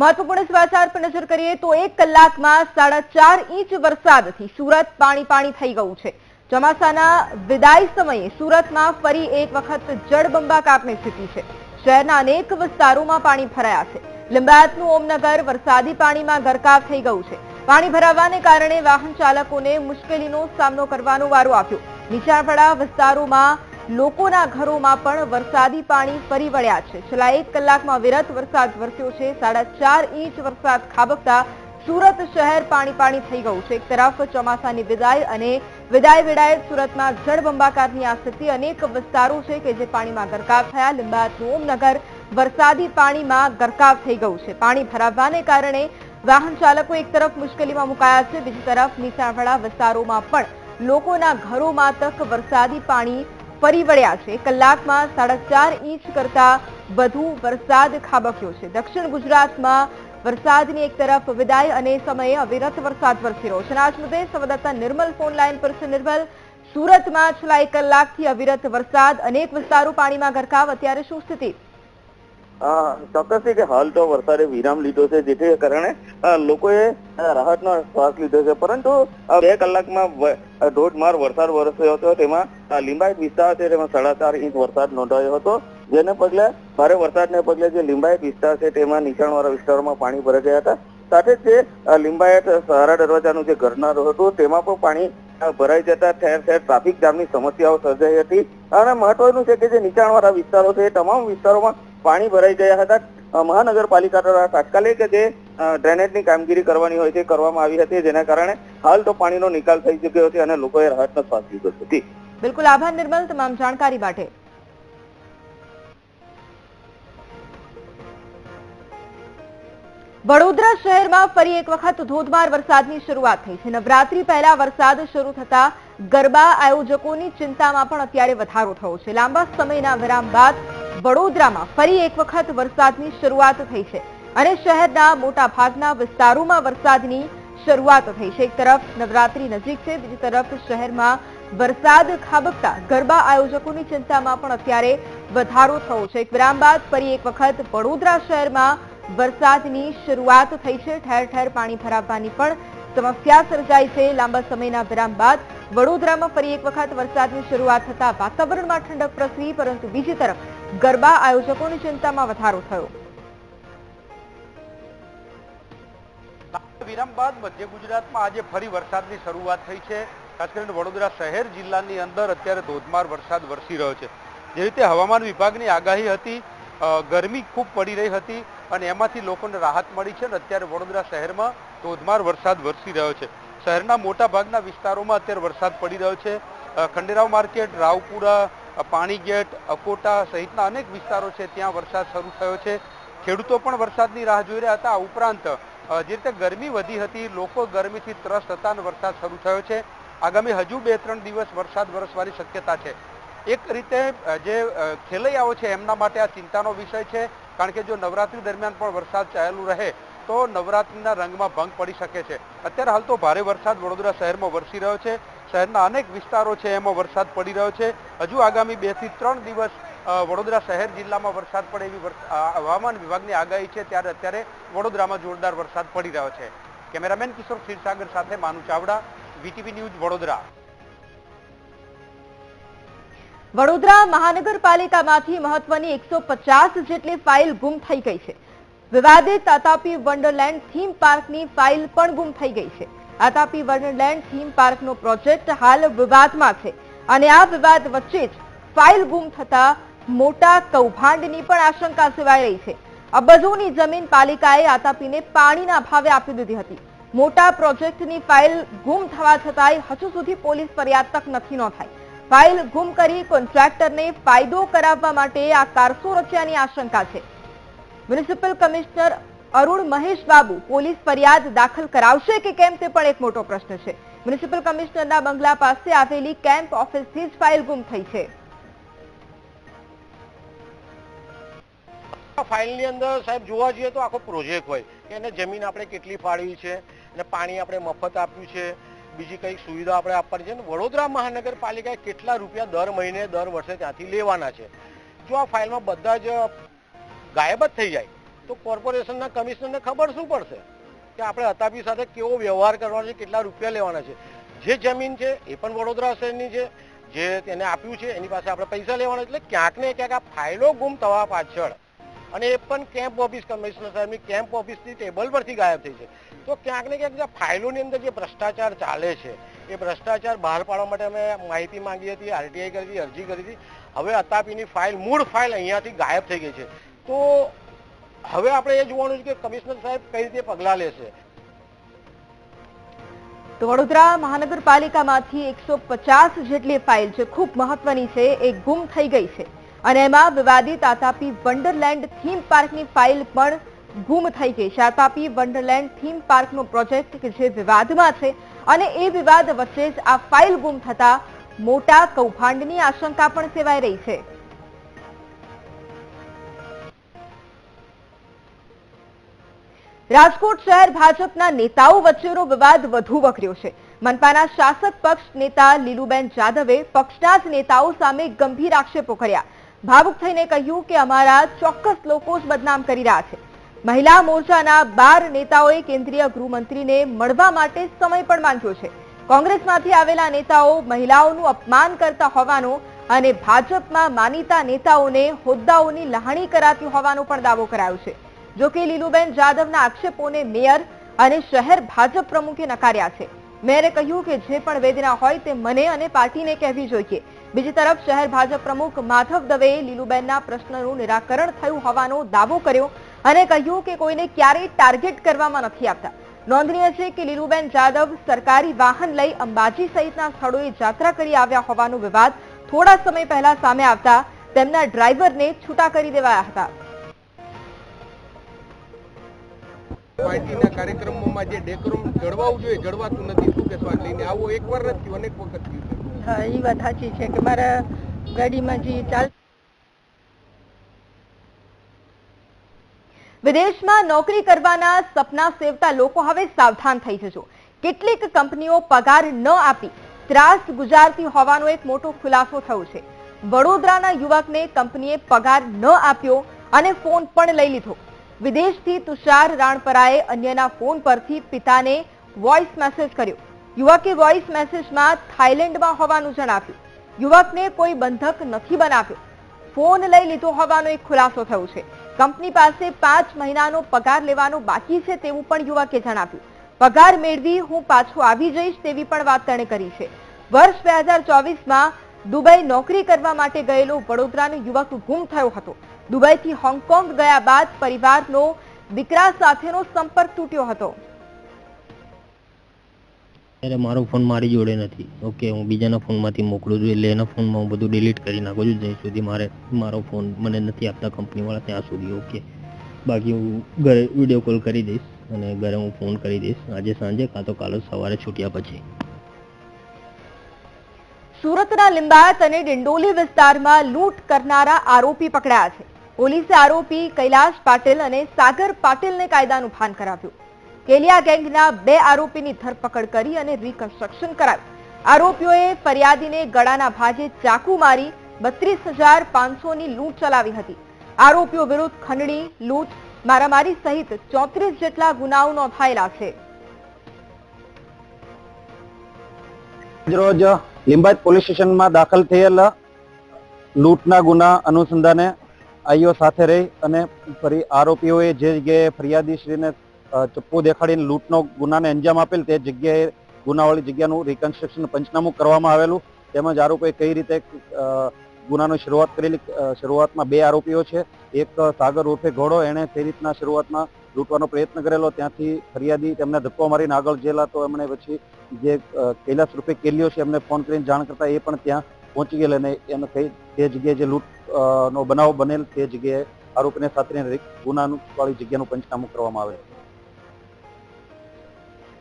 મહત્વપૂર્ણ સમાચાર પર નજર કરીએ તો એક કલાકમાં સાડા ચાર ઇંચ વરસાદથી સુરત પાણી પાણી થઈ ગયું છે. ચોમાસાના વિદાય સમયે સુરતમાં ફરી એક વખત જળબંબાકારની સ્થિતિ છે. શહેરના અનેક વિસ્તારોમાં પાણી ભરાયા છે. લિંબાયતનું ઓમનગર વરસાદી પાણીમાં ગરકાવ થઈ ગયું છે. પાણી ભરાવાને કારણે વાહન ચાલકોને મુશ્કેલીનો સામનો કરવાનો વારો આવ્યો. નીચાણવાળા વિસ્તારોમાં લોકોના ઘરોમાં પણ વરસાદી પાણી ફરી વળ્યા છે. છેલ્લા એક કલાકમાં વિરત વરસાદ વરસ્યો છે. સાડા ઇંચ વરસાદ ખાબકતા સુરત શહેર પાણી પાણી થઈ ગયું છે. એક તરફ ચોમાસાની વિદાય અને વિદાય વેળાએ સુરતમાં જળબંબાકારની આ સ્થિતિ અનેક વિસ્તારો છે કે જે પાણીમાં ગરકાવ થયા. લીંબાત ઓમનગર વરસાદી પાણીમાં ગરકાવ થઈ ગયું છે. પાણી ભરાવાને કારણે વાહન ચાલકો એક તરફ મુશ્કેલીમાં મુકાયા છે. બીજી તરફ નીચાણવાળા વિસ્તારોમાં પણ લોકોના ઘરોમાં તક વરસાદી પાણી ફરી વળ્યા છે. કલાકમાં સાડા ચાર ઇંચ કરતા વધુ વરસાદ ખાબક્યો છે. દક્ષિણ ગુજરાતમાં વરસાદની એક તરફ વિદાય અને સમયે અવિરત વરસાદ વરસી રહ્યો છે. આજ મુદ્દે સંવાદદાતા નિર્મલ ફોન લાઈન પર છે. નિર્મલ, સુરતમાં છેલ્લા એક કલાકથી અવિરત વરસાદ, અનેક વિસ્તારો પાણીમાં ગરકાવ. અત્યારે શું સ્થિતિ? ચોક્કસ કે હાલ તો વરસાદે વિરામ લીધો છે, જેથી કારણે લોકોએ રાહતનો શ્વાસ લીધો છે. પરંતુ બે કલાકમાં ધોધમાર વરસાદ વરસ્યો હતો. તેમાં લિંબાયત વિસ્તાર છે, તેમાં સાડા ચાર ઇંચ વરસાદ નોંધાયો હતો. જેને પગલે, ભારે વરસાદને પગલે જે લિંબાયત વિસ્તાર છે, તેમાં નીચાણવાળા વિસ્તારોમાં પાણી ભરાઈ ગયા હતા. સાથે જ લિંબાયત સહારા દરવાજાનું જે ઘરનારું હતું, તેમાં પણ પાણી ભરાઈ જતા ઠેર ઠેર ટ્રાફિક જામની સમસ્યાઓ સર્જાઈ હતી. અને મહત્વનું છે કે જે નીચાણવાળા વિસ્તારો છે, એ તમામ વિસ્તારોમાં પાણી ભરાઈ ગયા હતા. મહાનગરપાલિકા દ્વારા તાત્કાલિક જે ડ્રેનેજની કામગીરી કરવાની હોય તે કરવામાં આવી હતી. જેના કારણે હાલ તો પાણીનો નિકાલ થઈ ચુક્યો છે અને લોકોએ રાહતનો શ્વાસ લીધો હતી બિલકુલ આભાર નિર્મલ તમામ જાણકારી માટે. વડોદરા શહેરમાં ફરી એક વખત ધોધમાર વરસાદની શરૂઆત થઈ છે. નવરાત્રી પહેલા વરસાદ શરૂ થતા ગરબા આયોજકોની ચિંતામાં પણ અત્યારે વધારો થયો છે. લાંબા સમયના વિરામ બાદ વડોદરામાં ફરી એક વખત વરસાદની શરૂઆત થઈ છે અને શહેરના મોટા ભાગના વિસ્તારોમાં વરસાદની શરૂઆત થઈ છે. એક તરફ નવરાત્રી નજીક છે, બીજી તરફ શહેરમાં વરસાદ ખાબકતા ગરબા આયોજકોની ચિંતામાં પણ અત્યારે વધારો થયો છે. એક વિરામ બાદ ફરી એક વખત વડોદરા શહેરમાં વરસાદની શરૂઆત થઈ છે. ઠેર ઠેર પાણી ભરાવવાની પણ સમસ્યા સર્જાઈ છે. લાંબા સમયના વિરામ બાદ વડોદરામાં ફરી એક વખત વરસાદની શરૂઆત થતા વાતાવરણમાં ઠંડક પ્રસરી, પરંતુ બીજી તરફ ગરબા આયોજકોની ચિંતામાં વધારો થયો. વિરામ બાદ મધ્ય ગુજરાતમાં આજે ફરી વરસાદની શરૂઆત થઈ છે. ખાસ કરીને વડોદરા શહેર જિલ્લાની અંદર અત્યારે ધોધમાર વરસાદ વરસી રહ્યો છે. જે રીતે હવામાન વિભાગની આગાહી હતી ગરમી ખૂબ પડી રહી હતી અને એમાંથી લોકોને રાહત મળી છે અને અત્યારે વડોદરા શહેરમાં ધોધમાર વરસાદ વરસી રહ્યો છે. શહેરના મોટા ભાગના વિસ્તારોમાં અત્યારે વરસાદ પડી રહ્યો છે. ખંડેરાવ માર્કેટ, રાવપુરા પાણીગેટ અકોટા સહિતના અનેક વિસ્તારો છે ત્યાં વરસાદ શરૂ થયો છે. ખેડૂતો પણ વરસાદની રાહ જોઈ રહ્યા હતા. ઉપરાંત જે રીતે ગરમી વધી હતી, લોકો ગરમીથી ત્રસ્ત હતા અને વરસાદ શરૂ થયો છે. આગામી હજુ બે ત્રણ દિવસ વરસાદ વરસવાની શક્યતા છે. એક રીતે જે ખેલૈયાઓ છે એમના માટે આ ચિંતાનો વિષય છે. કારણ કે જો નવરાત્રી દરમિયાન પણ વરસાદ ચાલુ રહે, તો નવરાત્રીના રંગમાં ભંગ પડી શકે છે. અત્યારે હાલ તો ભારે વરસાદ વડોદરા શહેરમાં વરસી રહ્યો છે. શહેરના અનેક વિસ્તારો છે, એમાં વરસાદ પડી રહ્યો છે. હજુ આગામી બેથી ત્રણ દિવસ વડોદરા શહેર જિલ્લામાં વરસાદ પડે એવી હવામાન વિભાગની આગાહી છે. ત્યારે અત્યારે વડોદરામાં જોરદાર વરસાદ પડી રહ્યો છે. કેમેરામેન કિશોર ક્ષીરસાગર સાથે માનુ ચાવડા, વીટીવી ન્યૂઝ વડોદરા. વડોદરા મહાનગરપાલિકામાંથી મહત્વની એકસો જેટલી ફાઇલ ગુમ થઈ ગઈ છે. વિવાદિત આતાપી વન્ડરલેન્ડ થીમ પાર્કની ફાઇલ પણ ગુમ થઈ ગઈ છે. આતાપી વન્ડરલેન્ડ થીમ પાર્કનો પ્રોજેક્ટ હાલ વિવાદમાં છે અને આ વિવાદ વચ્ચે જ ફાઇલ ગુમ થતા મોટા કૌભાંડની પણ આશંકા સેવાઈ રહી છે. અબજોની જમીન પાલિકાએ આતાપીને પાણીના ભાવે આપી દીધી હતી. મોટા પ્રોજેક્ટની ફાઇલ ગુમ થવા છતાંય હજુ સુધી પોલીસ ફરિયાદ તક નથી નોંધાઈ. ફાઇલ ગુમ કરી કોન્ટ્રાક્ટરને ફાયદો કરાવવા માટે આ કારસો રચ્યાની આશંકા છે. Municipal commissioner Arun Mahesh Babu police ફરિયાદ દાખલ કરાવશે કે કેમ તે પણ એક મોટો પ્રશ્ન છે. મ્યુનિસિપલ કમિશનરના બંગલા પાસે આવેલી કેમ્પ ઓફિસથી જ ફાઇલ ગુમ થઈ છે. ફાઇલની અંદર સાહેબ જોવા જઈએ તો આખો પ્રોજેક્ટ હોય. કે એને જમીન આપણે કેટલી ફાળવી છે અને પાણી આપણે મફત આપ્યું છે બીજી કઈ સુવિધા આપણે આપવાની છે અને વડોદરા મહાનગરપાલિકાએ કેટલા રૂપિયા દર મહિને, દર વર્ષે ત્યાંથી લેવાના છે? જો આ ફાઇલમાં બધા જ ગાયબ જ થઈ જાય, તો કોર્પોરેશનના કમિશનરને ખબર શું પડશે? કે આપણે અતાપી સાથે કેવો વ્યવહાર કરવાનો છે, કેટલા રૂપિયા લેવાના છે? જે જમીન છે, એ પણ વડોદરા શહેરની છે. જે તેને આપ્યું છે, એની પાસે આપણે પૈસા લેવાના એટલે ક્યાંક ને ક્યાંક આ ફાઇલો ગુમ થવા પાછળ અને એ પણ કેમ્પ ઓફિસ કમિશનર સાહેબની કેમ્પ ઓફિસની ટેબલ પરથી ગાયબ થઈ છે. તો ક્યાંક ને ક્યાંક ફાઇલોની અંદર જે ભ્રષ્ટાચાર ચાલે છે, એ ભ્રષ્ટાચાર બહાર પાડવા માટે અમે માહિતી માંગી હતી આરટીઆઈ કરી હતી, અરજી કરી હતી. હવે અતાપીની ફાઇલ, મૂળ ફાઇલ અહીંયાથી ગાયબ થઈ ગઈ છે. તો હવે આપણે એ જોવાનું છે કે કમિશનર સાહેબ કઈ રીતે પગલાં લેશે. તો વડોદરા મહાનગરપાલિકામાંથી એકસો પચાસ જેટલી ફાઇલ છે, ખૂબ મહત્વની છે, એ ગુમ થઈ ગઈ છે. અને એમાં વિવાદિત આતાપી વન્ડરલેન્ડ થીમ પાર્કની ફાઇલ પણ ગુમ થઈ ગઈ છે. આતાપી વન્ડરલેન્ડ થીમ પાર્કનો પ્રોજેક્ટ કે જે વિવાદમાં છે અને એ વિવાદ વચ્ચે જ આ ફાઇલ ગુમ થતા મોટા કૌભાંડની આશંકા પણ સેવાઈ રહી છે. રાજકોટ શહેર ભાજપના નેતાઓ વચ્ચેનો વિવાદ વધુ વકર્યો છે. મનપાના શાસક પક્ષ નેતા લીલુબેન જાદવે પક્ષના જ નેતાઓ સામે ગંભીર આક્ષેપો કર્યા. ભાવુક થઈને કહ્યું કે અમારા ચોક્કસ લોકો જ બદનામ કરી રહ્યા છે. મહિલા મોરચાના બાર નેતાઓએ કેન્દ્રીય ગૃહમંત્રીને મળવા માટે સમય પણ માંગ્યો છે. કોંગ્રેસમાંથી આવેલા નેતાઓ મહિલાઓનું અપમાન કરતા હોવાનો અને ભાજપમાં માનીતા નેતાઓને હોદ્દાઓની લહાણી કરાતી હોવાનો પણ દાવો કરાયો છે. જોકે લીલુબેન જાદવના આક્ષેપોને મેયર અને શહેર ભાજપ પ્રમુખે નકાર્યા છે. મેયરે કહ્યું કે જે પણ વેદના હોય તે મને અને પાર્ટીને કહેવી જોઈએ. બીજી તરફ શહેર ભાજપ પ્રમુખ માધવ દવેએ લીલુબેનના પ્રશ્નનું નિરાકરણ થયું હોવાનો દાવો કર્યો અને કહ્યું કે કોઈને ક્યારેય ટાર્ગેટ કરવામાં નથી આવતા. નોંધનીય છે કે લીલુબેન જાદવ સરકારી વાહન લઈ અંબાજી સહિતના સ્થળોએ જાત્રા કરી આવ્યા હોવાનો વિવાદ થોડા સમય પહેલા સામે આવતા તેમના ડ્રાઈવરને છૂટા કરી દેવાયા હતા. પાર્ટીના કાર્યક્રમોમાં જે ડેકોરમ જળવાવું જોઈએ, જળવાતું નથી, શું કહેશો? આ લઈને આવો એકવાર નથી અનેક વખત થયું હા, એ વાત સાચી છે કે મારા ગાડીમાં જે ચાલ વિદેશમાં નોકરી કરવાના સપના સેવતા લોકો હવે સાવધાન થઈ જજો. કેટલીક કંપનીઓ પગાર ન આપી ત્રાસ ગુજારતી હોવાનો એક મોટો ખુલાસો થયો છે. વડોદરાના યુવકને કંપનીએ પગાર ન આપ્યો અને ફોન પણ લઈ લીધો. વિદેશથી તુષાર રાણપરાએ અન્યના ફોન પરથી પિતાને વોઇસ મેસેજ કર્યો. યુવકે વોઇસ મેસેજમાં થાઇલેન્ડમાં હોવાનું જણાવ્યું. યુવકને કોઈ બંધક નથી બનાવ્યો. ફોન લઈ લીધો હોવાનો એક ખુલાસો થયો છે. કંપની પાસે પાંચ મહિનાનો પગાર લેવાનો બાકી છે તેવું પણ યુવકે જણાવ્યું. પગાર મેળવી હું પાછો આવી જઈશ તેવી પણ વાત તેણે કરી છે. વર્ષ બે હજાર ચોવીસમાં દુબઈ નોકરી કરવા માટે ગયેલો વડોદરાનો યુવક ગુમ થયો હતો. દુબઈથી હોંગકોંગ ગયા બાદ પરિવારનો દીકરા સાથેનો સંપર્ક તૂટ્યો હતો. ત્યારે મારો ફોન મારી જોડે નથી. ઓકે હું બીજાના ફોનમાંથી મોકલું છું એટલે એના ફોનમાં હું બધું ડિલીટ કરી નાખું છું. જ્યાં સુધી મારે મારો ફોન મને નથી આપતા કંપનીવાળા ત્યાં સુધી ઓકે. બાકી હું ઘરે વીડિયો કોલ કરી દઈશ અને ઘરે હું ફોન કરી દઈશ. આજે સાંજે કાં તો કાલે સવારે છૂટ્યા પછી. સુરતના લિંબાયત અને ડિંડોલી વિસ્તારમાં લૂંટ કરનારા આરોપી પકડાયા છે. પોલીસે આરોપી કૈલાશ પાટીલ અને સાગર પાટીલને કાયદાનું ભાન કરાવ્યું. કેલિયા ગેંગના બે આરોપીની ધરપકડ કરી અને રિકન્સ્ટ્રક્શન કરાવ્યું. આરોપીઓએ ફરિયાદીને ગળાના ભાગે ચાકુ મારી બત્રીસ હજાર પાંચસોની લૂંટ ચલાવી હતી. આરોપીઓ વિરુદ્ધ ખંડણી, લૂંટ, મારામારી સહિત ચોત્રીસ જેટલા ગુનાઓ નોંધાયેલા છે. રોજ લિંબાયત પોલીસ સ્ટેશનમાં દાખલ થયેલા લૂંટના ગુના અનુસંધાને આઈઓ સાથે રહી અને ફરી આરોપીઓએ જે જગ્યાએ ફરિયાદીશ્રીને ચપ્પુ દેખાડીને લૂંટનો ગુનાને અંજામ આપેલ તે જગ્યાએ ગુનાવાળી જગ્યાનું રિકન્સ્ટ્રક્શન પંચનામું કરવામાં આવેલું. તેમજ આરોપીએ કઈ રીતે ગુનાની શરૂઆત કરેલી શરૂઆતમાં બે આરોપીઓ છે. એક સાગર ઉર્ફે ઘોડો, એણે તે રીતના શરૂઆતમાં લૂંટવાનો પ્રયત્ન કરેલો. ત્યાંથી ફરિયાદી તેમને ધક્કો મારીને આગળ ગયેલા તો એમણે પછી જે કૈલાસ રૂપે કેલીઓ છે એમને ફોન કરીને જાણ કરતા એ પણ ત્યાં પહોંચી ગયેલા અને એને કઈ, તે જગ્યાએ જે લૂંટ નો બનાવ બનેલ તે જગ્યાએ આરોપીને સાથે ગુનાવાળી જગ્યાનું પંચનામું કરવામાં આવે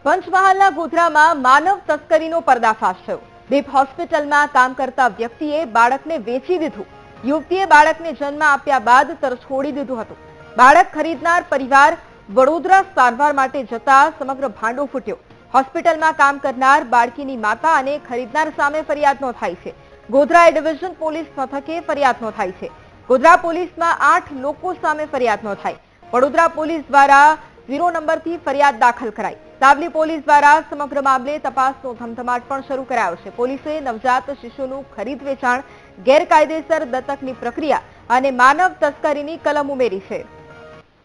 પંચમહાલના ગોધરામાં માનવ તસ્કરીનો પર્દાફાશ થયો. દીપ હોસ્પિટલમાં કામ કરતા વ્યક્તિએ બાળકને વેચી દીધું. યુવતીએ બાળકને જન્મ આપ્યા બાદ તર છોડી દીધું હતું. બાળક ખરીદનાર પરિવાર વડોદરા સારવાર માટે જતા સમગ્ર ભાંડો ફૂટ્યો. હોસ્પિટલમાં કામ કરનાર બાળકીની માતા અને ખરીદનાર સામે ફરિયાદ નોંધાઈ છે. ગોધરા ડિવિઝન પોલીસ મથકે ફરિયાદ નોંધાઈ છે. ગોધરા પોલીસમાં આઠ લોકો સામે ફરિયાદ નોંધાઈ. વડોદરા પોલીસ દ્વારા ઝીરો નંબરથી ફરિયાદ દાખલ કરાઈ. સાવલી પોલીસ દ્વારા સમગ્ર મામલે તપાસનો ધમધમાટ પણ શરૂ કરાયો છે. પોલીસે નવજાત શિશુનું ખરીદ વેચાણ, ગેરકાયદેસર દત્તકની પ્રક્રિયા અને માનવ તસ્કરીની કલમ ઉમેરી છે.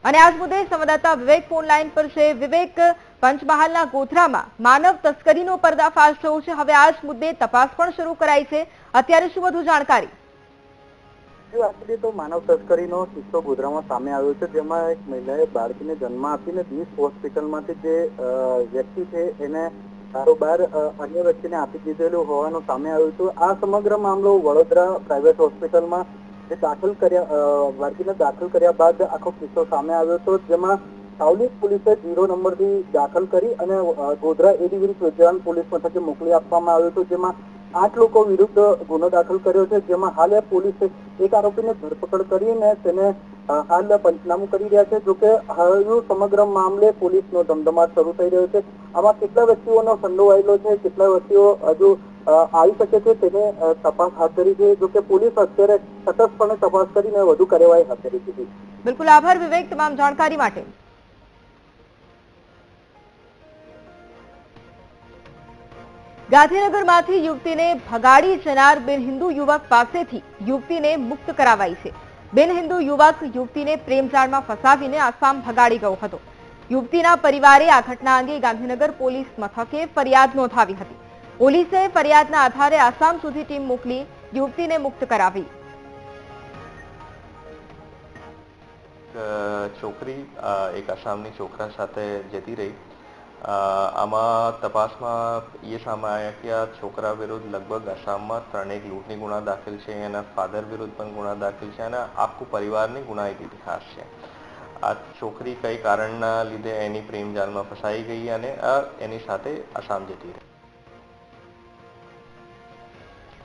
અને આજ મુદ્દે સંવાદદાતા વિવેક ફોન પર છે. વિવેક પંચમહાલના ગોધરામાં માનવ તસ્કરીનો પર્દાફાશ થયો છે. હવે આજ મુદ્દે તપાસ પણ શરૂ કરાઈ છે. અત્યારે શું વધુ જાણકારી? જો તો માનવ તસ્કરીનો કિસ્સો ગોધરામાં સામે આવ્યો છે, જેમાં એક મહિલાએ બાળકીને જન્મ આપીને દીસ હોસ્પિટલમાંથી જે વ્યક્તિ છે એને કારોબાર અન્ય વ્યક્તિને આપી દીધેલું હોવાનું સામે આવ્યું હતું. આ સમગ્ર મામલો વડોદરા પ્રાઇવેટ હોસ્પિટલમાં જે દાખલ કર્યા બાળકીને દાખલ કર્યા બાદ આખો કિસ્સો સામે આવ્યો હતો, જેમાં સાવલી પોલીસે ઝીરો નંબરથી દાખલ કરી અને ગોધરા એ ડિવિઝન વિજ્ઞાન પોલીસ મથકે મોકલી આપવામાં આવ્યો હતો, જેમાં આઠ લોકો વિરુદ્ધ ગુનો દાખલ કર્યો છે, જેમાં હાલ પોલીસે એક આરોપીને ધરપકડ કરીને તેને હાલ પંચનામું કરી રહ્યા છે, જોકે હાલનું સમગ્ર મામલે પોલીસનો ધમધમાટ શરૂ થઈ રહ્યો છે. આમાં કેટલા વ્યક્તિઓનો સંડોવાયેલો છે, કેટલા વ્યક્તિઓ હજુ આવી શકે છે, તેને તપાસ હાથ ધરી છે, જોકે પોલીસ અત્યારે સતતપણે તપાસ કરીને વધુ કાર્યવાહી હાથ ધરી દીધી બિલકુલ આભાર વિવેક તમામ જાણકારી માટે. ગાંધીનગરમાંથી યુવતીને ભગાડી જનાર બિન હિન્દુ યુવક પાસેથી યુવતીને મુક્ત કરાવાઈ છે. બિન હિન્દુ યુવક યુવતીને પ્રેમજાળમાં ફસાવીને આસામ ભગાડી ગયો હતો. યુવતીના પરિવારે આ ઘટના અંગે ગાંધીનગર પોલીસ મથકે ફરિયાદ નોંધાવી હતી. પોલીસે ફરિયાદના આધારે આસામ સુધી ટીમ મોકલી યુવતીને મુક્ત કરાવી. છોકરી એક આસામની છોકરા સાથે જતી રહી. આમાં તપાસમાં એ સામે આવ્યા કે આ છોકરા વિરુદ્ધ લગભગ આસામમાં ત્રણેક લૂંટની ગુના દાખલ છે, એના ફાધર વિરુદ્ધ પણ ગુના દાખલ છે અને આખું પરિવારની ગુનાહિત ઇતિહાસ છે. આ છોકરી કઈ કારણના લીધે એની પ્રેમ જાળમાં ફસાઈ ગઈ અને એની સાથે આસામ જતી રહી.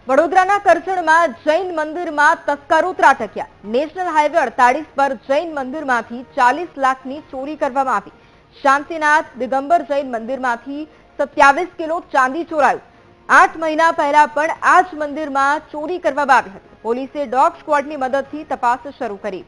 વડોદરાના કરજણમાં જૈન મંદિરમાં તસ્કરો ત્રાટક્યા. નેશનલ હાઈવે અડતાલીસ પર જૈન મંદિરમાંથી ચાલીસ લાખની ચોરી કરવામાં આવી. શાંતિનાથ દિગંબર જૈન મંદિરમાંથી સત્યાવીસ કિલો ચાંદી ચોરાયું. આઠ મહિના પહેલા પણ આ જ મંદિરમાં ચોરી કરવામાં આવી હતી. પોલીસે ડોગ સ્ક્વોડની મદદથી તપાસ શરૂ કરી.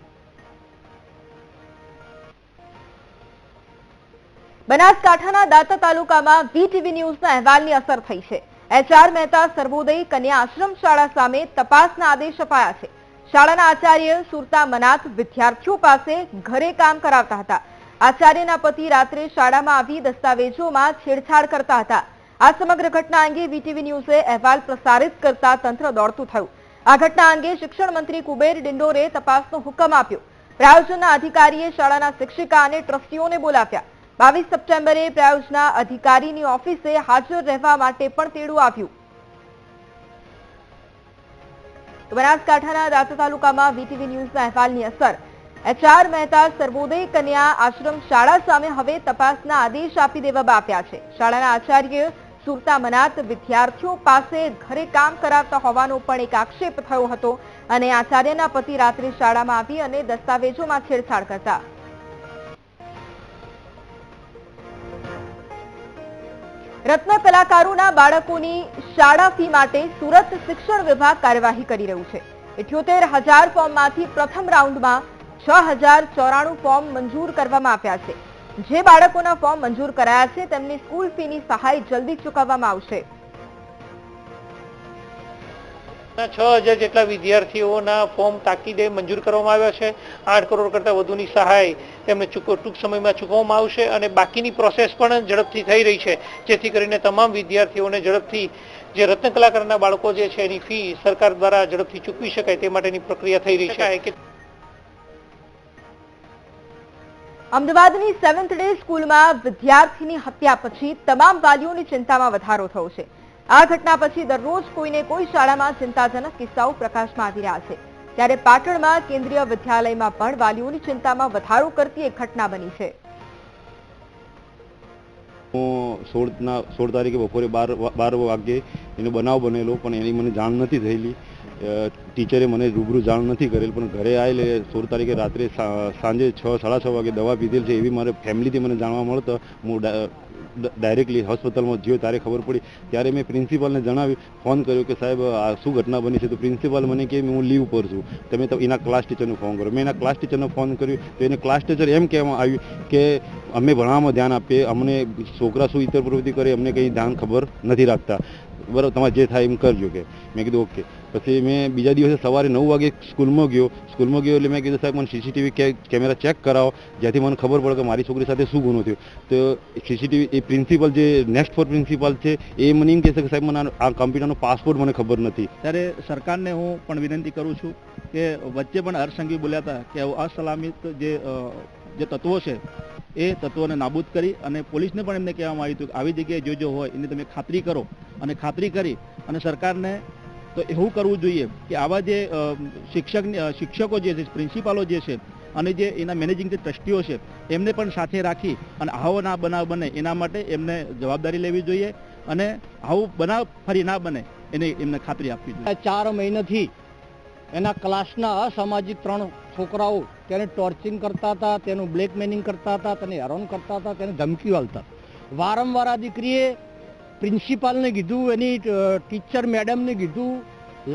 બનાસકાંઠાના દાંતા તાલુકામાં વીટીવી ન્યૂઝના અહેવાલની અસર થઈ છે. એચઆર મહેતા સર્વોદય કન્યા આશ્રમ શાળા સામે તપાસના આદેશ અપાયા છે. શાળાના આચાર્ય સુરતા મનાત વિદ્યાર્થીઓ પાસે ઘરે કામ કરાવતા હતા. આચાર્યના પતિ રાત્રે શાળામાં આવી દસ્તાવેજોમાં છેડછાડ કરતા હતા. આ સમગ્ર ઘટના અંગે વીટીવી ન્યૂઝે અહેવાલ પ્રસારિત કરતા તંત્ર દોડતું થયું. આ ઘટના અંગે શિક્ષણ મંત્રી કુબેર ડિંડોરે તપાસનો હુકમ આપ્યો. પ્રાયોજનના અધિકારીએ શાળાના શિક્ષિકા અને ટ્રસ્ટીઓને બોલાવ્યા. બાવીસ સપ્ટેમ્બરે પ્રાયોજના અધિકારીની ઓફિસે હાજર રહેવા માટે પણ તેડું આપ્યું તો બનાસકાંઠાના દાંતા તાલુકામાં વીટીવી ન્યૂઝના અહેવાલની અસર એચઆર મહેતા સર્વોદય કન્યા આશ્રમ શાળા સામે હવે તપાસના આદેશ આપી દેવામાં આપ્યા છે. શાળાના આચાર્ય સુરતા મનાત વિદ્યાર્થીઓ પાસે ઘરે કામ કરાવતા હોવાનો પણ એક આક્ષેપ થયો હતો અને આચાર્યના પતિ રાત્રે શાળામાં આવી અને દસ્તાવેજોમાં છેડછાડ કરતા. રત્ન કલાકારોના બાળકોની શાળા ફી માટે સુરત શિક્ષણ વિભાગ કાર્યવાહી કરી રહ્યું છે. ઇઠ્યોતેર હજાર ફોર્મમાંથી પ્રથમ રાઉન્ડમાં છ હજાર ચોરાણું ફોર્મ મંજૂર કરવામાં આવ્યા છે. જે બાળકોના ફોર્મ મંજૂર કરાયા છે, તેમની સ્કૂલ ફીની સહાય જલ્દી ચૂકવવામાં આવશે. છ હજાર જેટલા વિદ્યાર્થીઓના ફોર્મ તાકીદે મંજૂર કરવામાં આવ્યા છે. આઠ કરોડ કરતાં વધુની સહાય તેમને ટૂંક સમયમાં ચૂકવવામાં આવશે અને બાકીની પ્રોસેસ પણ ઝડપથી થઈ રહી છે. જેથી કરીને તમામ વિદ્યાર્થીઓને ઝડપથી જે રત્ન કલાકારના બાળકો જે છે એની ફી સરકાર દ્વારા ઝડપથી ચૂકવી શકાય તે માટેની પ્રક્રિયા થઈ રહી છે. અમદાવાદની સેવન્થ ડે સ્કૂલમાં વિદ્યાર્થીની હત્યા પછી તમામ વાલીઓની ચિંતામાં વધારો થયો છે. આ ઘટના પછી દરરોજ કોઈને કોઈ શાળામાં ચિંતાજનક કિસ્સાઓ પ્રકાશમાં આવી રહ્યા છે. ત્યારે પાટણમાં કેન્દ્રીય વિદ્યાલયમાં પણ વાલીઓની ચિંતામાં વધારો કરતી એક ઘટના બની છે. સોળના, સોળ તારીખે બપોરે બાર બાર વાગ્યે એનો બનાવ બનેલો, પણ એની મને જાણ નથી થયેલી. ટીચરે મને રૂબરૂ જાણ નથી કરેલ, પણ ઘરે આવેલ સોળ તારીખે રાત્રે સાંજે છ, સાડા છ વાગે દવા પીધેલ છે એવી મારે ફેમિલીથી મને જાણવા મળતો હું ડાયરેક્ટલી હોસ્પિટલમાં જ્યો ત્યારે ખબર પડી. ત્યારે મેં પ્રિન્સિપાલને જણાવ્યું, ફોન કર્યો કે સાહેબ, આ શું ઘટના બની છે? તો પ્રિન્સિપાલ મને કે, હું લીવ પર છું. તમે તો એના ક્લાસ ટીચરને ફોન કરો. મેં એના ક્લાસ ટીચરને ફોન કર્યો. તો એને ક્લાસ ટીચર એમ કહેવામાં આવ્યું કે, અમે ભણવામાં ધ્યાન આપીએ. અમને છોકરા શું ઇતર પ્રવૃત્તિ કરે, અમને કંઈ ધ્યાન ખબર નથી રાખતા. બરાબર, તમારે જે થાય એમ કરજો કે. મેં કીધું, ઓકે. પછી મેં બીજા દિવસે સવારે નવ વાગે સ્કૂલમાં ગયો. સ્કૂલમાં ગયો એટલે મેં કીધું, સાહેબ, મને સીસીટીવી કેમેરા ચેક કરાવો. જેથી મને ખબર પડે કે મારી છોકરી સાથે શું ગુનો થયો. તો સીસીટીવી એ પ્રિન્સિપલ જે નેક્સ્ટ ફોર પ્રિન્સિપલ છે, એ મને એમ કહેશે કે, સાહેબ, મને આ કમ્પ્યુટરનો પાસપોર્ટ મને ખબર નથી. ત્યારે સરકારને હું પણ વિનંતી કરું છું કે વચ્ચે પણ હર્ષંગી બોલ્યા હતા કે અસલામિત જે જે તત્વો છે, એ તત્વોને નાબૂદ કરી અને પોલીસને પણ એમને કહેવામાં આવ્યું હતું કે, આવી જગ્યાએ જો જો હોય, એની તમે ખાતરી કરો. અને ખાતરી કરી અને સરકારને તો એવું કરવું જોઈએ કે આવા જે શિક્ષક શિક્ષકો જે છે, પ્રિન્સિપાલો જે છે અને જે એના મેનેજિંગ જે ટ્રસ્ટીઓ છે, એમને પણ સાથે રાખી અને આવો ના બનાવ બને એના માટે એમને જવાબદારી લેવી જોઈએ અને આવું બનાવ ફરી ના બને એને એમને ખાતરી આપવી જોઈએ. ચાર મહિનાથી એના ક્લાસના અસામાજિક ત્રણ છોકરાઓ તેને ટોર્ચિંગ કરતા હતા, તેનું બ્લેકમેનિંગ કરતા હતા, તેને હેરાન કરતા હતા, તેને ધમકીઓ આલતા વારંવાર આ દીકરીએ પ્રિન્સિપાલને કીધું, એની ટીચર મેડમને કીધું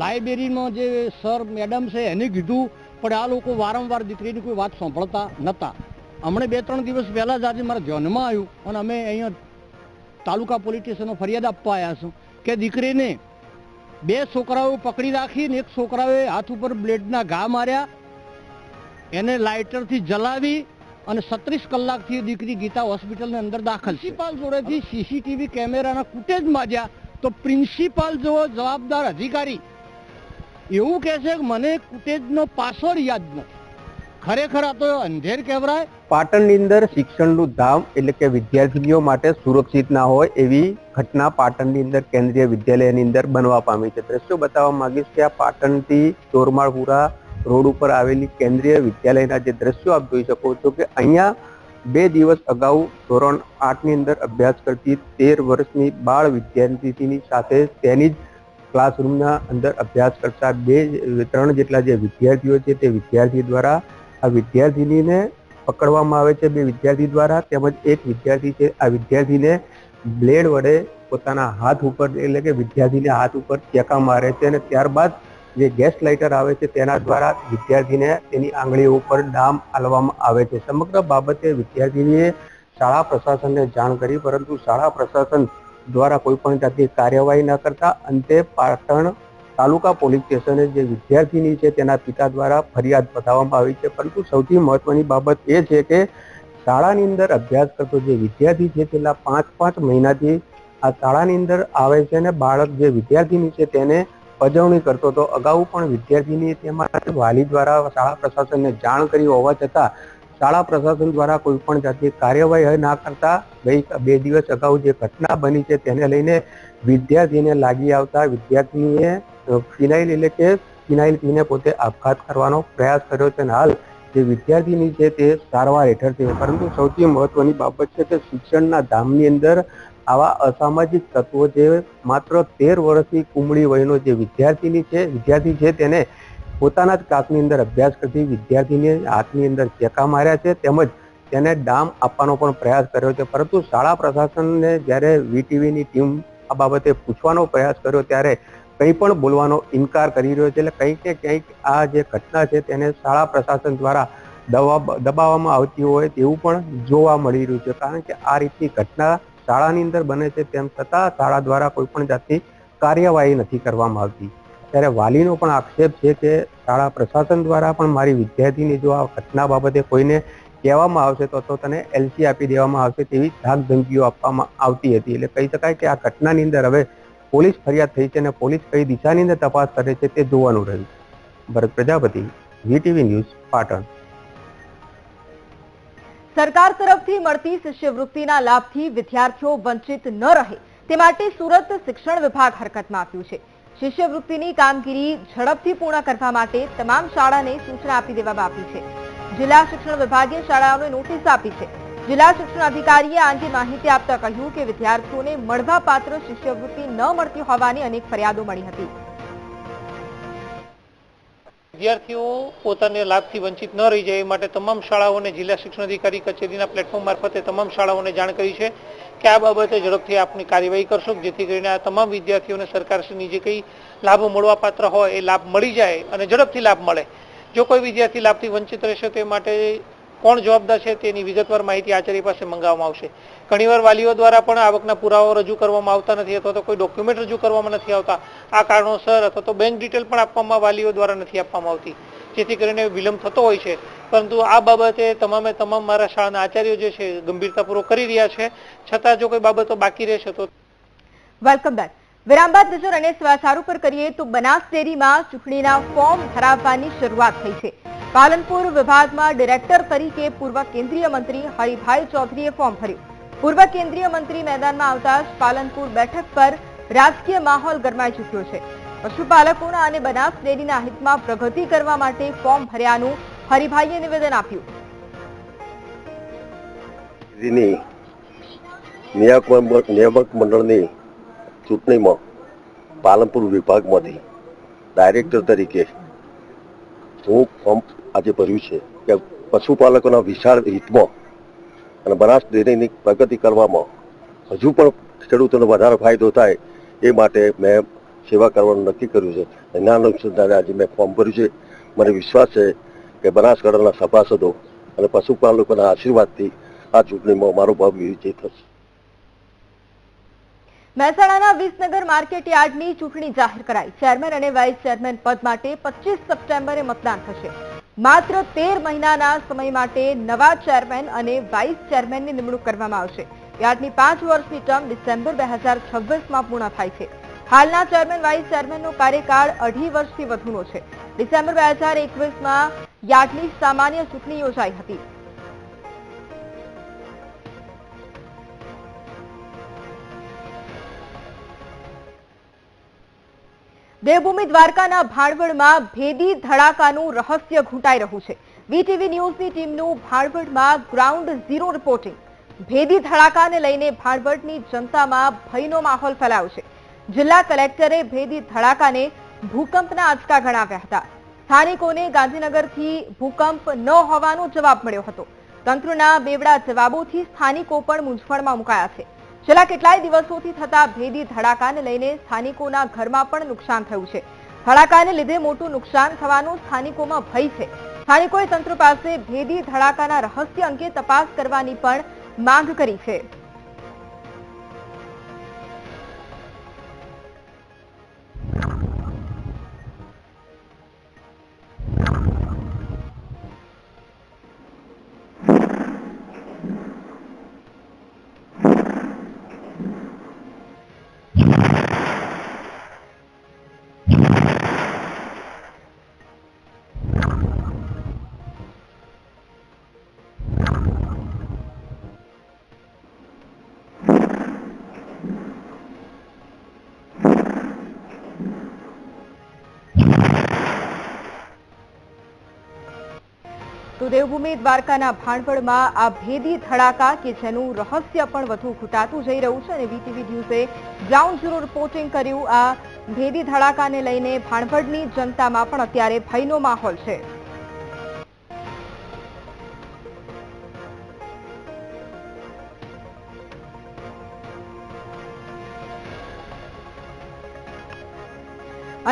લાઇબ્રેરીમાં જે સર મેડમ છે એને કીધું, પણ આ લોકો વારંવાર દીકરીની કોઈ વાત સાંભળતા નહોતા હમણાં બે ત્રણ દિવસ પહેલાં જ આજે મારા ધ્યાનમાં આવ્યું, અને અમે અહીંયા તાલુકા પોલીસ સ્ટેશનમાં ફરિયાદ આપવા આવ્યા છું કે દીકરીને બે છોકરાઓ પકડી રાખીને એક છોકરાઓએ હાથ ઉપર બ્લેડના ઘા માર્યા, એને લાઇટરથી જલાવી અને સત્રીસ કલાકથી દીકરી ગીતા હોસ્પિટલની અંદર દાખલ પ્રિન્સિપાલ જોડેથી સીસીટીવી કેમેરાના ફૂટેજ માજ્યા તો પ્રિન્સિપાલ જો જવાબદાર અધિકારી એવું કહે છે કે મને ફૂટેજનો પાસવર્ડ યાદ નથી. ખરેખર આ તો અંધેર કહેવાય પાટણની અંદર શિક્ષણનું ધામ એટલે કે વિદ્યાર્થીઓ માટે સુરક્ષિત ના હોય એવી ઘટના પાટણની અંદર કેન્દ્રીય વિદ્યાલયની અંદર બનવા પામી છે. દ્રશ્યો બતાવવા માંગીશ કે આ પાટણથી ચોરમાળપુરા રોડ ઉપર આવેલી કેન્દ્રીય વિદ્યાલયના જે દ્રશ્યો આપ જોઈ શકો છો કે અહીંયા બે દિવસ અગાઉ ધોરણ આઠની અંદર અભ્યાસ કરતી તેર વર્ષની બાળ વિદ્યાર્થીની સાથે તેની જ ક્લાસરૂમના અંદર અભ્યાસ કરતા બે ત્રણ જેટલા જે વિદ્યાર્થીઓ છે તે વિદ્યાર્થી દ્વારા આ વિદ્યાર્થીનીને પકડવામાં આવે છે. બે વિદ્યાર્થી દ્વારા તેમજ એક વિદ્યાર્થી છે, આ વિદ્યાર્થીને બ્લેડ વડે પોતાના હાથ ઉપર, એટલે કે વિદ્યાર્થીને હાથ ઉપર ચેકા મારે છે અને ત્યારબાદ જે ગેસ લાઇટર આવે છે તેના દ્વારા વિદ્યાર્થીને તેની આંગળીઓ ઉપર ડામ આલવામાં આવે છે. સમગ્ર બાબતે વિદ્યાર્થીનીએ શાળા પ્રશાસનને જાણ કરી, પરંતુ શાળા પ્રશાસન દ્વારા કોઈ પણ જાતની કાર્યવાહી ન કરતા અંતે પાટણ તાલુકા પોલીસ સ્ટેશને જે વિદ્યાર્થીની છે તેના પિતા દ્વારા ફરિયાદ બતાવવામાં આવી છે. પરંતુ સૌથી મહત્વની બાબત એ છે કે શાળાની અંદર અભ્યાસ કરતો જે વિદ્યાર્થી છે છેલ્લા પાંચ પાંચ મહિનાથી આ શાળાની અંદર આવે છે અને બાળક જે વિદ્યાર્થીની છે તેને પજવણી કરતો હતો. અગાઉ પણ વિદ્યાર્થીની તેમાં વાલી દ્વારા શાળા પ્રશાસનને જાણ કરી હોવા છતાં શાળા પ્રશાસન દ્વારા કોઈ પણ જાતની કાર્યવાહી ના કરતા ગઈ બે દિવસ અગાઉ જે ઘટના બની છે તેને લઈને વિદ્યાર્થીને લાગી આવતા વિદ્યાર્થીએ ફિનાઇલ એટલે કે ફિનાઇલ પીને પોતે આપઘાત કરવાનો પ્રયાસ કર્યો છે હાલ જે વિદ્યાર્થીની છે તે સારવાર હેઠળ છે. પરંતુ સૌથી મહત્વની બાબત છે કે શિક્ષણના ધામની અંદર આવા અસામાજિક તત્વો જે માત્ર તેર વર્ષની કુમળી વયનો જે વિદ્યાર્થીની છે, વિદ્યાર્થી છે તેને પોતાના જ ક્લાસની અંદર અભ્યાસ કરતી વિદ્યાર્થીને હાથની અંદર ચેકા માર્યા છે તેમજ તેને ડામ આપવાનો પણ પ્રયાસ કર્યો છે. પરંતુ શાળા પ્રશાસનને જ્યારે વીટીવીની ટીમ આ બાબતે પૂછવાનો પ્રયાસ કર્યો ત્યારે કંઈ પણ બોલવાનો ઇનકાર કરી રહ્યો છે એટલે કંઈક ને કંઈક આ જે ઘટના છે તેને શાળા પ્રશાસન દ્વારા દબા દબાવવામાં આવતી હોય તેવું પણ જોવા મળી રહ્યું છે. કારણ કે આ રીતની ઘટના શાળાની અંદર બને છે તેમ છતાં શાળા દ્વારા કોઈ પણ જાતની કાર્યવાહી નથી કરવામાં આવતી. ત્યારે વાલીનો પણ આક્ષેપ છે કે શાળા પ્રશાસન દ્વારા પણ મારી વિદ્યાર્થીની જો આ ઘટના બાબતે કોઈને કહેવામાં આવશે તો તો તને એલસી આપી દેવામાં આવશે તેવી ધાક આપવામાં આવતી હતી. એટલે કહી શકાય કે આ ઘટનાની અંદર હવે પોલીસ ફરિયાદ થઈ છે અને પોલીસ કઈ દિશાની અંદર તપાસ કરે છે તે જોવાનું રહ્યું. Bharat Prajapati VTV news, Patan. સરકાર તરફથી મળતી શિષ્યવૃત્તિના લાભથી વિદ્યાર્થીઓ વંચિત ન રહે તે માટે સુરત શિક્ષણ વિભાગ હરકતમાં આવ્યું છે. શિષ્યવૃત્તિની કામગીરી ઝડપથી પૂર્ણ કરવા માટે તમામ શાળાને સૂચના આપી દેવામાં આવી છે. જિલ્લા શિક્ષણ વિભાગે શાળાઓને નોટિસ આપી છે. જિલ્લા શિક્ષણ અધિકારીએ આ અંગે માહિતી આપતા કહ્યું કે વિદ્યાર્થીઓને મળવાપાત્ર શિષ્યવૃત્તિ ન મળતી હોવાની અનેક ફરિયાદો મળી હતી. વિદ્યાર્થીઓ પોતાને લાભથી વંચિત ન રહી જાય એ માટે તમામ શાળાઓને જિલ્લા શિક્ષણ અધિકારી કચેરીના પ્લેટફોર્મ મારફતે તમામ શાળાઓને જાણ કરી છે કે આ બાબતે ઝડપથી આપની કાર્યવાહી કરશો, જેથી કરીને આ તમામ વિદ્યાર્થીઓને સરકારશ્રીની જે કંઈ લાભો મળવા પાત્ર હોય એ લાભ મળી જાય અને ઝડપથી લાભ મળે. જો કોઈ વિદ્યાર્થી લાભથી વંચિત રહેશે તે માટે કોણ જવાબદાર છે તેની વિગતવાર માહિતી આચાર્ય પાસે મંગાવવામાં આવશે. ઘણીવાર વાલીઓ દ્વારા પણ આવકના પુરાવાઓ રજૂ કરવામાં આવતા નથી અથવા તો કોઈ ડોક્યુમેન્ટ રજૂ કરવામાં નથી આવતા. આ કારણોસર અથવા તો બેંક ડિટેલ પણ આપવામાં વાલીઓ દ્વારા નથી આપવામાં આવતી. જેથી કરીને વિલંબ થતો હોય છે. પરંતુ આ બાબતે તમામે તમામ મારા શાળાના આચાર્યો જે છે, ગંભીરતાપૂર્વક કરી રહ્યા છે. છતાં જો કોઈ બાબતો બાકી રહેશે તો વેલકમ બેક વિરામ બાદ નજર અને સારું પર કરીએ તો બનાસ ડેરીમાં ચૂંટણીના ફોર્મ ભરાવવાની શરૂઆત થઈ છે. પાલનપુર વિભાગમાં ડિરેક્ટર તરીકે પૂર્વ કેન્દ્રીય મંત્રી હરિભાઈ ચૌધરીએ ફોર્મ ભર્યું. પૂર્વ કેન્દ્રીય મંત્રી મેદાનમાં આવતા પાલનપુર બેઠક પર રાજકીય માહોલ ગરમાઈ ચૂક્યો છે. પશુપાલકોના અને બનાસ ડેરીના હિતમાં પ્રગતિ કરવા માટે ફોર્મ ભર્યાનું હરિભાઈએ નિવેદન આપ્યું. નિયામક મંડળની ચૂંટણીમાં પાલનપુર વિભાગમાંથી ડાયરેક્ટર તરીકે હું ફોર્મ આજે ભર્યું છે. કે પશુપાલકોના વિશાળ હિતમાં અને બનાસ ડેરીની પ્રગતિ કરવામાં હજુ પણ ખેડૂતોને વધારે ફાયદો થાય એ માટે મેં સેવા કરવાનું નક્કી કર્યું છે. એના અનુસંધાને આજે મેં ફોર્મ ભર્યું છે. મને વિશ્વાસ છે કે બનાસકાંઠાના સભાસદો અને પશુપાલકોના આશીર્વાદથી આ ચૂંટણીમાં મારો ભાવ વિજય થશે. મહેસાણાના વિસનગર માર્કેટ યાર્ડની ચૂંટણી જાહેર કરાઈ. ચેરમેન અને વાઇસ ચેરમેન પદ માટે પચીસ સપ્ટેમ્બરે મતદાન થશે. માત્ર તેર મહિનાના સમય માટે નવા ચેરમેન અને વાઇસ ચેરમેનની નિમણૂક કરવામાં આવશે. યાર્ડની પાંચ વર્ષની ટર્મ ડિસેમ્બર બે હજાર છવ્વીસમાં પૂર્ણ થાય છે. હાલના ચેરમેન, વાઇસ ચેરમેનનો કાર્યકાળ અઢી વર્ષથી વધુનો છે. ડિસેમ્બર બે હજાર એકવીસમાં યાર્ડની સામાન્ય ચૂંટણી યોજાઈ હતી. દેવભૂમિ દ્વારકાના ભાણવડમાં ભેદી ધડાકાનું રહસ્ય ઘૂંટાઈ રહ્યું છે. વીટીવી ન્યૂઝની ટીમનું ભાણવડમાં ગ્રાઉન્ડ ઝીરો રિપોર્ટિંગ. ભેદી ધડાકાને લઈને ભાણવડની જનતામાં ભયનો માહોલ ફેલાયો છે. જિલ્લા કલેક્ટરે ભેદી ધડાકાને ભૂકંપના આંચકા ગણાવ્યા હતા. સ્થાનિકોને ગાંધીનગરથી ભૂકંપ ન હોવાનો જવાબ મળ્યો હતો. તંત્રના બેવડા જવાબોથી સ્થાનિકો પણ મૂંઝવણમાં મુકાયા છે. છેલ્લા કેટલાય દિવસોથી થતા ભેદી ધડાકાને લઈને સ્થાનિકોના ઘરમાં પણ નુકસાન થયું છે. ધડાકાને લીધે મોટું નુકસાન થવાનો સ્થાનિકોમાં ભય છે. સ્થાનિકોએ તંત્ર પાસે ભેદી ધડાકાના રહસ્ય અંગે તપાસ કરવાની પણ માંગ કરી છે. દેવભૂમિ દ્વારકાના ભાણવડમાં આ ભેદી ધડાકા કે જેનું રહસ્ય પણ વધુ ઘૂંટાતું જઈ રહ્યું છે અને વીટીવી ન્યૂઝે ગ્રાઉન્ડ ઝીરો રિપોર્ટિંગ કર્યું આ ભેદી ધડાકાને લઈને ભાણવડની જનતામાં પણ અત્યારે ભયનો માહોલ છે.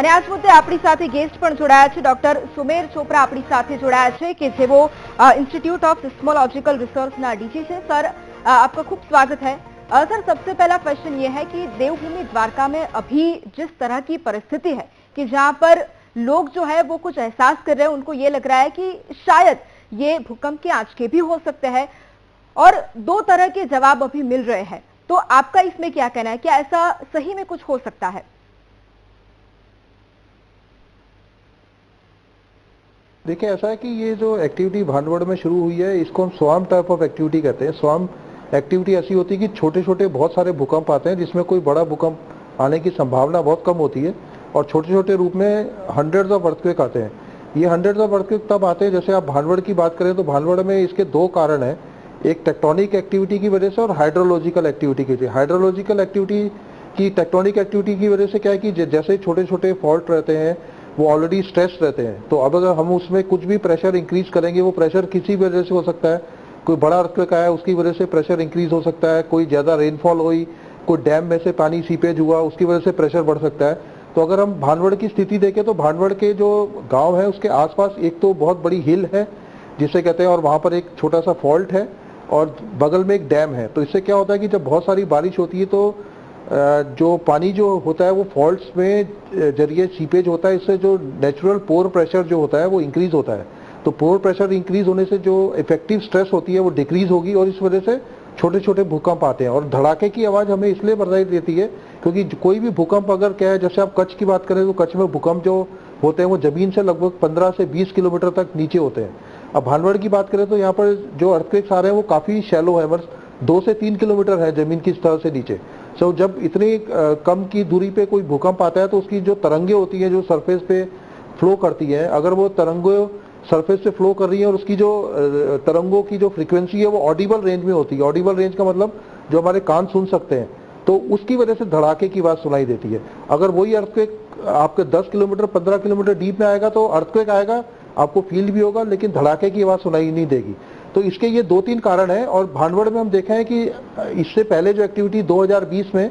અને આજ મુદ્દે આપણી સાથે ગેસ્ટ પણ જોડાયા છે ડોક્ટર સુમેર ચોપરા આપણી સાથે જોડાયા છે कि वो इंस्टीट्यूट ऑफ सिस्मोलॉजिकल रिसर्च ना डीजी से सर अ, आपका खूब स्वागत है अ, सर सबसे पहला क्वेश्चन ये है कि देवभूमि द्वारका में अभी जिस तरह की परिस्थिति है कि जहां पर लोग जो है वो कुछ एहसास कर रहे हैं उनको ये लग रहा है कि शायद ये भूकंप के आंचके भी हो सकते हैं और दो तरह के जवाब अभी मिल रहे हैं तो आपका इसमें क्या कहना है क्या ऐसा सही में कुछ हो सकता है देखिए, ऐसा है कि ये जो एक्टिविटी भांडवड़ में शुरू हुई है, इसको हम स्वाम टाइप ऑफ़ एक्टिविटी कहते हैं। स्वाम एक्टिविटी ऐसी होती है कि छोटे छोटे बहुत सारे भूकंप आते हैं, जिसमें कोई बड़ा भूकंप आने की संभावना बहुत कम होती है और छोटे छोटे रूप में हंड्रेड्स ऑफ़ अर्थक्वेक आते हैं। ये हंड्रेड्स ऑफ़ अर्थक्वेक तब आते हैं, जैसे आप भांडवड़ की बात करें तो भांडवड़ में इसके दो कारण हैं। एक टेक्टोनिक एक्टिविटी की वजह से और हाइड्रोलॉजिकल एक्टिविटी की वजह हाइड्रोलॉजिकल एक्टिविटी की टेक्टोनिक एक्टिविटी की वजह से क्या है कि जैसे छोटे छोटे फॉल्ट रहते हैं वो ऑलरेडी स्ट्रेस रहते हैं। तो अब अगर हम उसमें कुछ भी प्रेशर इंक्रीज करेंगे, वो प्रेशर किसी भी वजह से हो सकता है। कोई बड़ा अर्थक्वेक आया, उसकी वजह से प्रेशर इंक्रीज हो सकता है। कोई ज़्यादा रेनफॉल हुई, कोई डैम में से पानी सीपेज हुआ, उसकी वजह से प्रेशर बढ़ सकता है। तो अगर हम भानवड़ की स्थिति देखें तो भानवड़ के जो गाँव है, उसके आसपास एक तो बहुत बड़ी हिल है, जिसे कहते हैं, और वहाँ पर एक छोटा सा फॉल्ट है, और बगल में एक डैम है। तो इससे क्या होता है कि जब बहुत सारी बारिश होती है तो जो पानी जो होता है वो फॉल्ट्स में ज़रिए सीपेज होता है, इससे जो नेचुरल पोर प्रेशर जो होता है वो इंक्रीज होता है। तो पोर प्रेशर इंक्रीज होने से जो इफ़ेक्टिव स्ट्रेस होती है वो डिक्रीज होगी और इस वजह से छोटे छोटे भूकंप आते हैं। और धड़ाके की आवाज़ हमें इसलिए बर्दाई देती है क्योंकि कोई भी भूकंप अगर क्या है, जैसे आप कच्छ की बात करें तो कच्छ में भूकंप जो होते हैं वो ज़मीन से लगभग 15 से 20 किलोमीटर तक नीचे होते हैं। अब भानवड़ की बात करें तो यहाँ पर जो अर्थक्वेक्स आ रहे हैं वो काफ़ी शैलो है बस दो से तीन किलोमीटर है ज़मीन की स्तर से नीचे। सो जब इतनी कम की दूरी पे कोई भूकंप आता है तो उसकी जो तरंगे होती है, जो सरफेस पे फ्लो करती है, अगर वो तरंगों सरफेस से फ्लो कर रही है और उसकी जो तरंगों की जो फ्रीक्वेंसी है, वो ऑडिबल रेंज में होती है। ऑडिबल रेंज का मतलब जो हमारे कान सुन सकते हैं। तो उसकी वजह से धड़ाके की आवाज़ सुनाई देती है। अगर वही अर्थक्वेक आपके 10 किलोमीटर 15 किलोमीटर डीप में आएगा तो अर्थक्वेक आएगा, आपको फील भी होगा, लेकिन धड़ाके की आवाज़ सुनाई नहीं देगी। तो इसके ये दो तीन कारण हैं और भानवड़ में हम देखे हैं कि इससे पहले जो एक्टिविटी 2020 में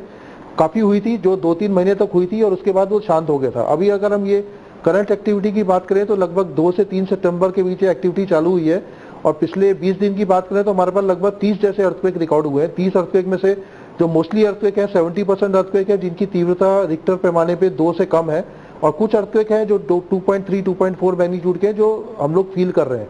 काफ़ी हुई थी, जो दो तीन महीने तक हुई थी और उसके बाद वो शांत हो गया था। अभी अगर हम ये करंट एक्टिविटी की बात करें तो लगभग दो से तीन सितंबर के बीच एक्टिविटी चालू हुई है और पिछले 20 दिन की बात करें तो हमारे पास लगभग 30 जैसे अर्थक्वेक रिकॉर्ड हुए हैं। 30 अर्थक्वेक में से जो मोस्टली अर्थक्वेक है 70 परसेंट अर्थक्वेक है, जिनकी तीव्रता रिक्टर पैमाने पे दो से कम है और कुछ अर्थक्वेक है जो 2.3 2.4 मैग्नीट्यूड के जो हम लोग फील कर रहे हैं।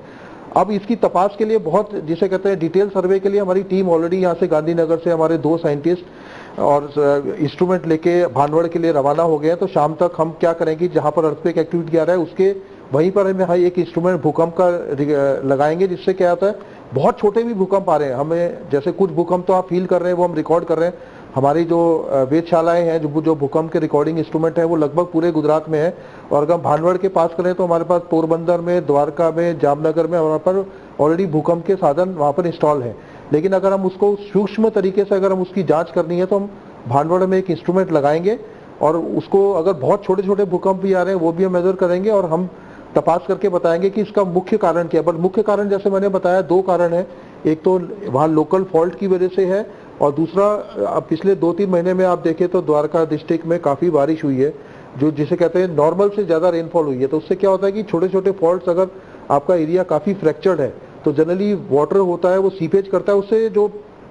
अब इसकी तपास के लिए बहुत, जिसे कहते हैं डिटेल सर्वे के लिए हमारी टीम ऑलरेडी यहाँ से गांधीनगर से हमारे दो साइंटिस्ट और इंस्ट्रूमेंट लेके भानवड़ के लिए रवाना हो गए हैं। तो शाम तक हम क्या करेंगे, जहाँ पर अर्थक्वेक एक्टिविटी आ रहा है, उसके, वहीं पर हमें एक इंस्ट्रूमेंट भूकंप का लगाएँगे, जिससे क्या होता है, बहुत छोटे भी भूकंप आ रहे हैं। हमें जैसे कुछ भूकंप तो आप फील कर रहे हैं, वो हम रिकॉर्ड कर रहे हैं। हमारी जो वेधशालाएँ हैं, जो जो भूकंप के रिकॉर्डिंग इंस्ट्रूमेंट है, वो लगभग पूरे गुजरात में है। और अगर हम भानवड़ के पास करें तो हमारे पास पोरबंदर में, द्वारका में, जामनगर में, हमारे पर ऑलरेडी भूकंप के साधन वहाँ पर इंस्टॉल है। लेकिन अगर हम उसको सूक्ष्म तरीके से अगर हम उसकी जाँच करनी है तो हम भानवड़ में एक इंस्ट्रूमेंट लगाएँगे और उसको अगर बहुत छोटे छोटे भूकंप भी आ रहे हैं, वो भी हम मेजर करेंगे और हम तपास करके बताएँगे कि इसका मुख्य कारण क्या है। बट मुख्य कारण जैसे मैंने बताया, दो कारण है। एक तो वहाँ लोकल फॉल्ट की वजह से है और दूसरा, अब पिछले दो तीन महीने में आप देखें तो द्वारका डिस्ट्रिक्ट में काफ़ी बारिश हुई है, जो जिसे कहते हैं नॉर्मल से ज़्यादा रेनफॉल हुई है। तो उससे क्या होता है कि छोटे छोटे फॉल्ट अगर आपका एरिया काफ़ी फ्रैक्चर्ड है तो जनरली वाटर होता है, वो सीपेज करता है, उससे जो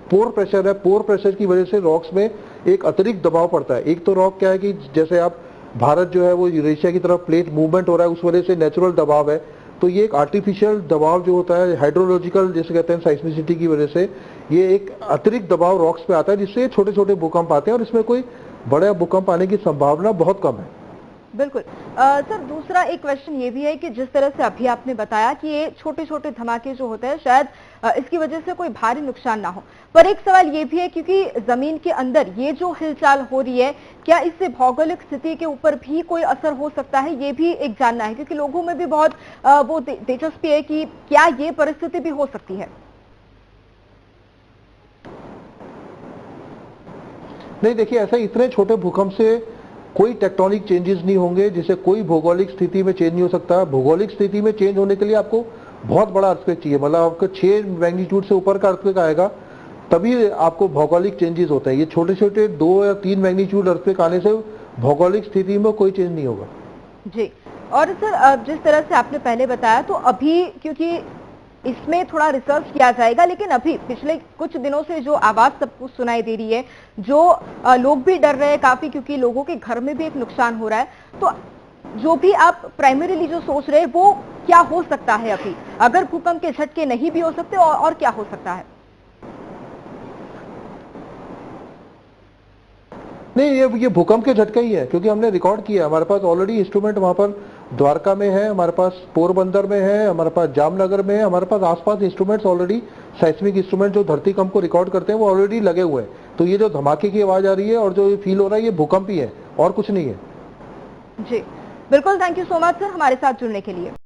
पोर प्रेशर है पोर प्रेशर की वजह से रॉक्स में एक अतिरिक्त दबाव पड़ता है। एक तो रॉक क्या है कि जैसे आप भारत जो है वो यूरेशिया की तरफ़ प्लेट मूवमेंट हो रहा है, उस वजह से नेचुरल दबाव है। तो ये एक आर्टिफिशियल दबाव जो होता है हाइड्रोलॉजिकल जैसे कहते हैं साइस्मिसिटी की वजह से ये एक अतिरिक्त दबाव रॉक्स पे आता है जिससे छोटे छोटे भूकंप आते हैं और इसमें कोई बड़ा भूकंप आने की संभावना बहुत कम है। बिल्कुल। अ, सर दूसरा एक क्वेश्चन ये भी है कि जिस तरह से अभी आपने बताया कि ये छोटे छोटे धमाके जो होते हैं शायद अ, इसकी वजह से कोई भारी नुकसान ना हो। पर एक सवाल ये भी है क्योंकि ज़मीन के अंदर ये जो हिलचाल हो रही है क्या इससे भौगोलिक स्थिति के ऊपर भी कोई असर हो सकता है? ये भी एक जानना है क्योंकि लोगों में भी बहुत अ, वो दिलचस्पी है कि क्या ये परिस्थिति भी हो सकती है। नहीं, देखिए, ऐसा इतने छोटे भूकंप से कोई टेक्टोनिक चेंजेस नहीं होंगे जिससे कोई भौगोलिक स्थिति में चेंज नहीं हो सकता। भौगोलिक स्थिति में चेंज होने के लिए आपको बहुत बड़ा अर्थक्वेक चाहिए। मतलब आपको छह मैग्नीट्यूड से ऊपर का अर्थक्वेक आएगा, तभी आपको भौगोलिक चेंजेस होते हैं। ये छोटे छोटे दो या तीन मैग्नीट्यूड अर्थक्वेक आने से भौगोलिक स्थिति में कोई चेंज नहीं होगा। जी। और सर जिस तरह से आपने पहले बताया तो अभी क्योंकि इसमें थोड़ा रिसर्च किया जाएगा लेकिन अभी पिछले कुछ दिनों से जो आवाज़ सबको सुनाई दे रही है जो लोग भी डर रहे हैं काफ़ी क्योंकि लोगों के घर में भी एक नुकसान हो रहा है। तो जो भी आप प्राइमरीली जो सोच रहे हैं वो क्या हो सकता है अभी? अगर भूकंप के झटके नहीं भी हो सकते और, और क्या हो सकता है? नहीं ये ये भूकंप के झटके ही है क्योंकि हमने रिकॉर्ड किया हमारे पास ऑलरेडी इंस्ट्रूमेंट वहाँ पर द्वारका में है, हमारे पास पोरबंदर में है, हमारे पास जामनगर में है, हमारे पास आसपास इंस्ट्रूमेंट्स ऑलरेडी साइस्मिक इंस्ट्रूमेंट जो धरती कम को रिकॉर्ड करते हैं, वो ऑलरेडी लगे हुए हैं। तो ये जो धमाके की आवाज़ आ रही है और जो ये फील हो रहा है, ये भूकंप ही है, और कुछ नहीं है। जी, बिल्कुल thank you so much sir हमारे साथ जुड़ने के लिए।